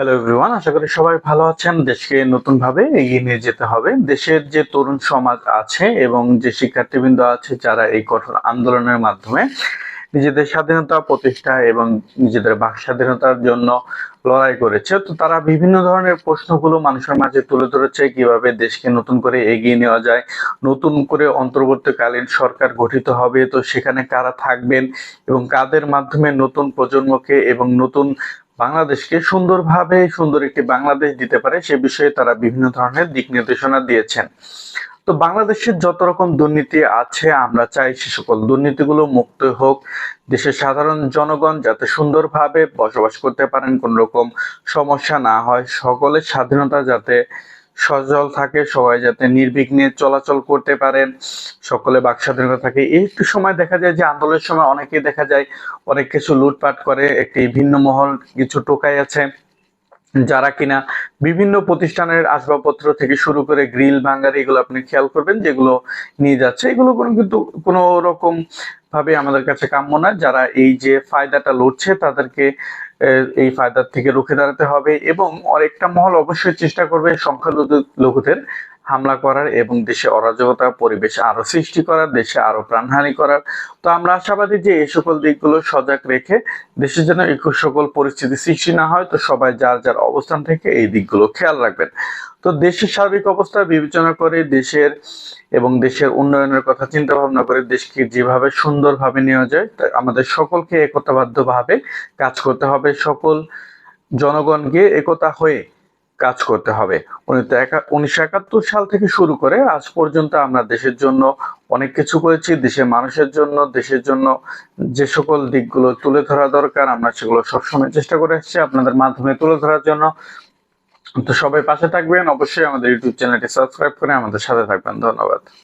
Hello everyone আশা করি সবাই ভালো আছেন। দেশকে নতুনভাবে এগিয়ে নিয়ে যেতে হবে। দেশের যে তরুণ সমাজ আছে এবং যে শিক্ষার্থীবৃন্দ আছে যারা এই কঠোর আন্দোলনের মাধ্যমে নিজেদের স্বাধীনতা প্রতিষ্ঠা এবং নিজেদের বাক স্বাধীনতার জন্য লড়াই করেছে, তো তারা বিভিন্ন ধরনের প্রশ্নগুলো মানুষের মাঝে তুলে ধরেছে কীভাবে দেশকে নতুন করে এগিয়ে নেওয়া যায়, নতুন করে অন্তর্বর্তীকালীন সরকার গঠিত হবে, তো সেখানে কারা থাকবেন এবং কাদের মাধ্যমে নতুন প্রজন্মকে এবং নতুন বাংলাদেশকে সুন্দরভাবে সুন্দর একটি বাংলাদেশ দিতে পারে, সে বিষয়ে তারা বিভিন্ন ধরনের দিক নির্দেশনা দিয়েছেন। তো বাংলাদেশের যত রকম দুর্নীতি আছে, আমরা চাই সে সকল দুর্নীতিগুলো মুক্ত হোক। দেশের সাধারণ জনগণ যাতে সুন্দরভাবে বসবাস করতে পারেন কোন রকম সমস্যা না হয়। সকলের স্বাধীনতা যাতে সজল থাকে, সবাই যাতে নির্বিঘ্নে চলাচল করতে পারেন, সকলে বাক স্বাধীনতা থাকে। একটু সময় দেখা যায় যে আন্দোলনের সময় অনেকেই দেখা যায় অনেক কিছু লুটপাট করে, একটি ভিন্ন মহল কিছু টোকাই আছে, যারা কিনা বিভিন্ন প্রতিষ্ঠানের আসবাবপত্র থেকে শুরু করে গ্রিল ভাঙ্গার এগুলো আপনি খেয়াল করবেন, যেগুলো নিয়ে যাচ্ছে। এগুলো কোনো কিন্তু কোনো রকম ভাবে আমাদের কাছে কাম্য না। যারা এই যে ফায়দাটা লড়ছে তাদেরকে এই ফায়দার থেকে রুখে দাঁড়াতে হবে এবং অনেকটা মহল অবশ্যই চেষ্টা করবে সংখ্যালঘুদের হামলা করার এবং দেশে অরাজকতা, পরিবেশ আরও সৃষ্টি করার, দেশে আরও প্রাণহানি করার। তো আমরা আশাবাদী যে এই সকল দিকগুলো সজাগ রেখে দেশের জন্য এই সকল পরিস্থিতি সৃষ্টি না হয়, তো সবাই যার যার অবস্থান থেকে এই দিকগুলো খেয়াল রাখবেন। তো দেশের সার্বিক অবস্থা বিবেচনা করে, দেশের এবং দেশের উন্নয়নের কথা চিন্তা ভাবনা করে দেশকে যেভাবে সুন্দরভাবে নেওয়া যায় আমাদের সকলকে একতাবদ্ধভাবে কাজ করতে হবে। সকল জনগণকে একতা হয়ে কাজ করতে হবে। উনিশশো একাত্তর সাল থেকে শুরু করে আজ পর্যন্ত আমরা দেশের জন্য অনেক কিছু করেছি, দেশের মানুষের জন্য, দেশের জন্য যে সকল দিকগুলো তুলে ধরা দরকার, আমরা সেগুলো সবসময় চেষ্টা করে আসছি আপনাদের মাধ্যমে তুলে ধরার জন্য। তো সবাই পাশে থাকবেন, অবশ্যই আমাদের ইউটিউব চ্যানেলটি সাবস্ক্রাইব করে আমাদের সাথে থাকবেন। ধন্যবাদ।